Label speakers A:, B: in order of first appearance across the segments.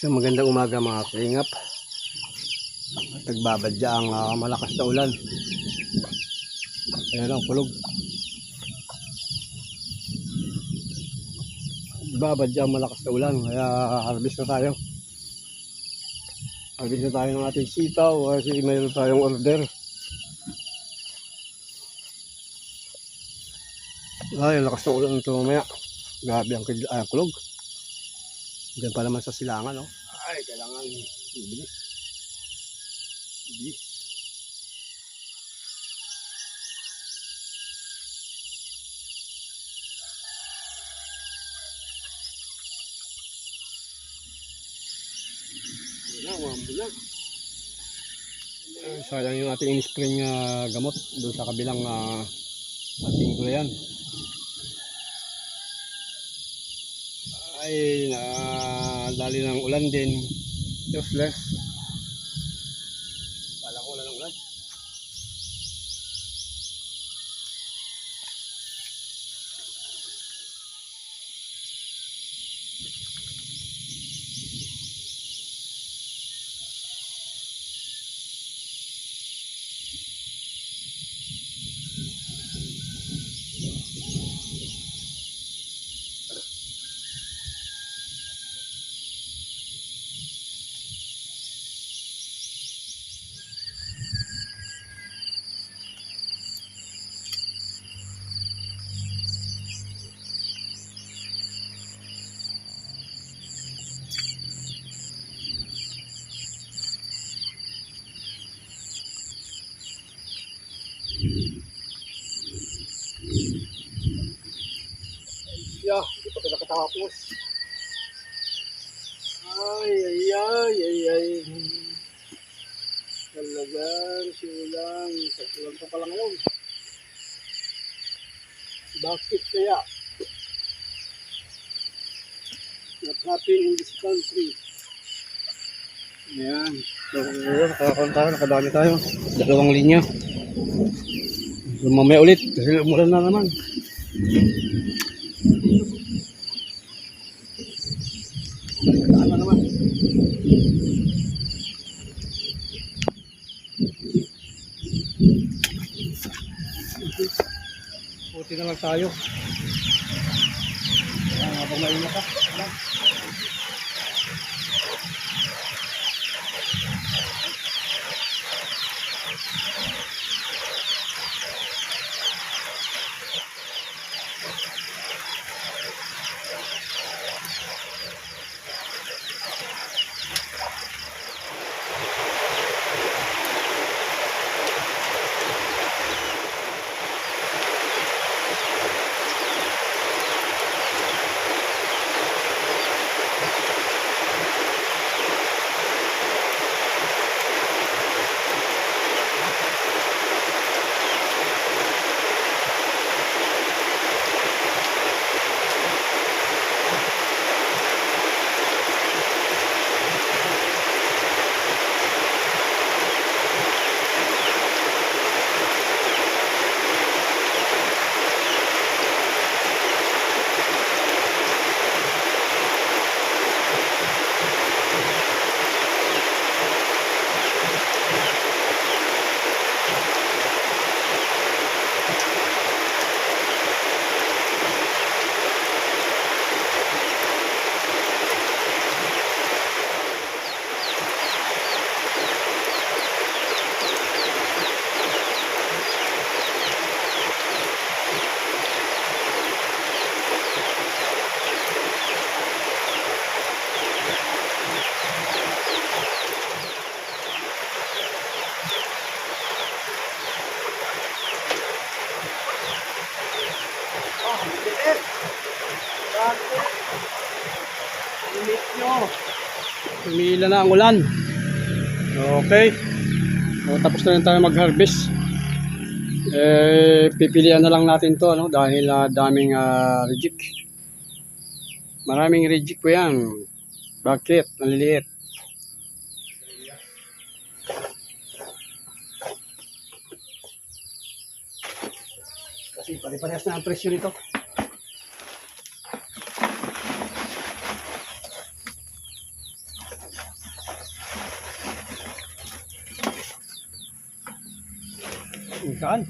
A: So magandang umaga mga kalingap. At nagbabadya ang ah, malakas na ulan. Ayan ang kulog. Nagbabadya ang malakas na ulan. Kaya harvest na tayo. Harvest na tayo ng ating sitaw kasi mayroon tayong order. Ay, ang lakas ng ulan ito mamaya. Grabe ang ah, kulog. Diyan pa naman sa silangan, no? Ay, bilis. Bilis. Sayang yung ating in-spring uh, gamot doon sa kabilang uh, ating gulayan. ay nadali ng ulan din useless hindi pa ito nakatapos ay ay ay ay ay talagang silang sa pa pala ngayon bakit kaya what happened in this country Ayan. Nakakaroon tayo, nakadami tayo. Dalawang linya. Mamaya ulit, kasi umulan na naman. Puti na lang tayo. Habang maingat ka. Wala. Tumila na ang ulan. Okay. So, tapos na rin tayo mag-harvest. Eh, pipilian na lang natin to ano, dahil ah, daming uh, reject. Maraming reject po yan. Bakit? Maliliit. Kasi pare-parehas na ang presyo nito. Saan?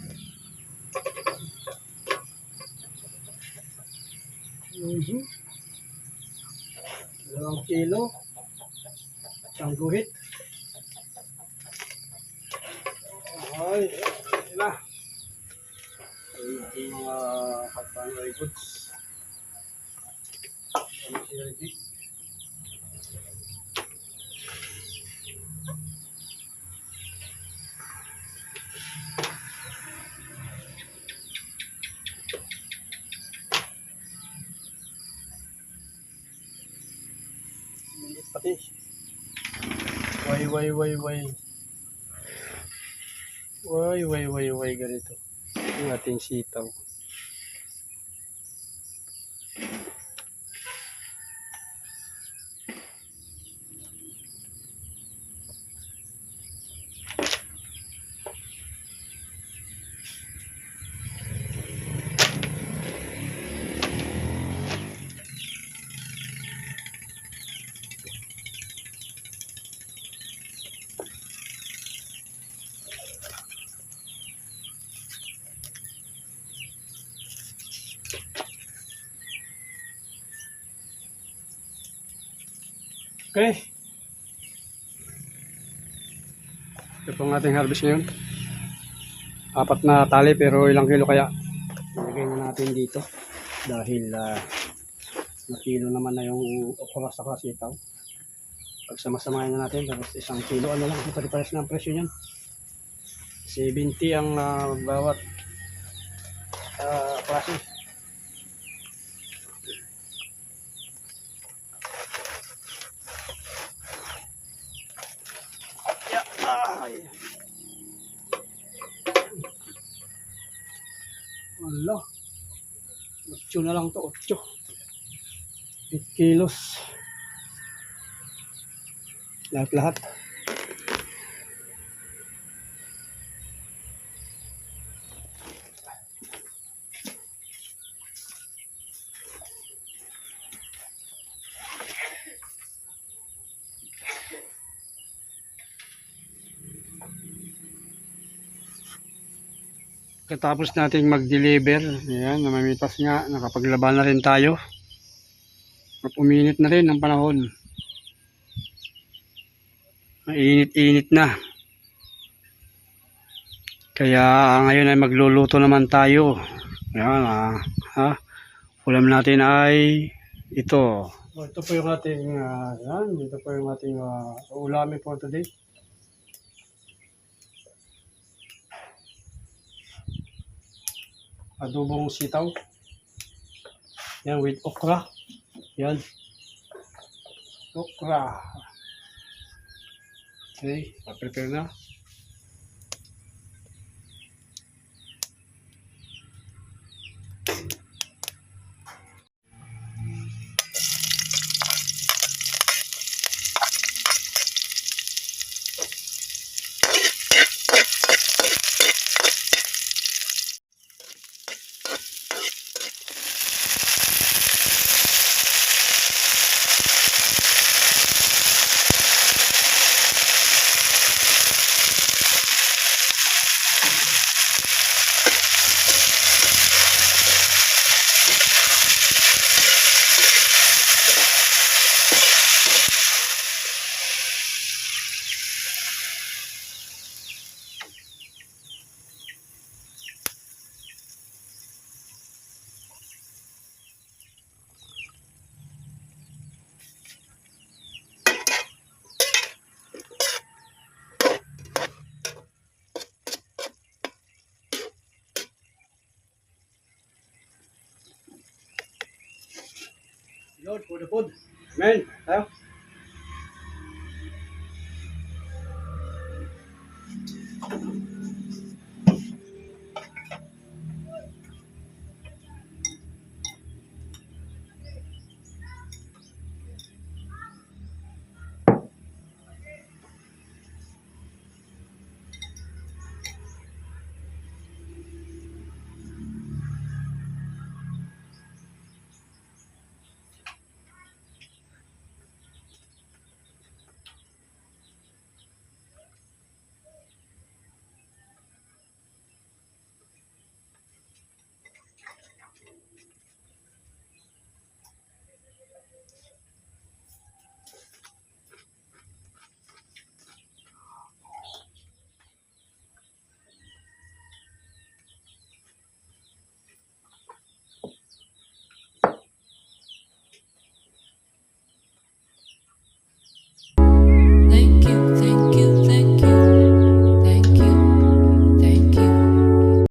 A: Mhm. Dalawang kilo. Isang guhit. Ay, yun na. Yung mga pagpanoy goods. Pati. Way, way, way, way. Way, way, way, way, ganito. Yung ating sitaw. Okay. Ito po ang ating harvest ngayon. Apat na tali pero ilang kilo kaya ilagay na natin dito dahil uh, na kilo naman na yung okra sa sitaw. Pagsamasamahin na natin tapos isang kilo ano lang ito pares na ang presyo niyan. 70 ang ah, bawat uh, klase. Ay. Wala. 8 na lang to, 8. 8 kilos. Lahat-lahat. Katapos nating mag-deliver, ayan, namamitas nga, nakapaglaban na rin tayo. At uminit na rin ang panahon. Mainit-init na. Kaya ngayon ay magluluto naman tayo. Ayan, ah, ha? Ulam natin ay ito. ito po yung ating, ah, yan, ito po yung ating uh, ulamin for today. Adobong sitaw. Yan, with okra. Yan. Okra. Okay, prepare na. Lord for the food. Amen. Tayo.